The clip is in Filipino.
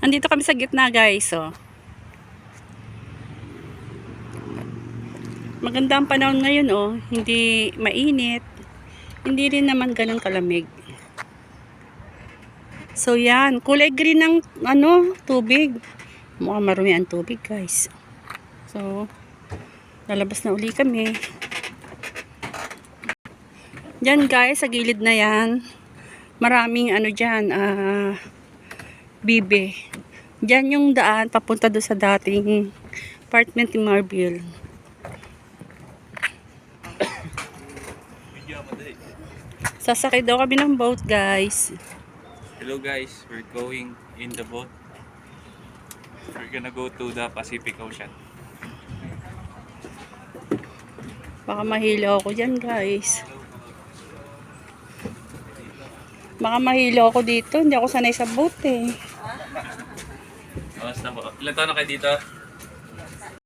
Andito kami sa gitna guys, oh. Maganda ang panahon ngayon, oh. Hindi mainit. Hindi rin naman ganun kalamig. So, yan. Kulay green ng, ano, tubig. Mukhang marumi ang tubig, guys. So, lalabas na uli kami. Yan, guys, sa gilid na yan. Maraming, ano dyan, ah, bibe. Diyan yung daan papunta doon sa dating apartment ni Marville. Sasakay daw kami ng boat, guys. Hello guys, we're going in the boat. We're gonna go to the Pacific Ocean. Baka mahilo ako dyan, guys. Baka mahilo ako dito. Hindi ako sanay sa boat, eh. Kamusta po? Ilan taon na kayo dito?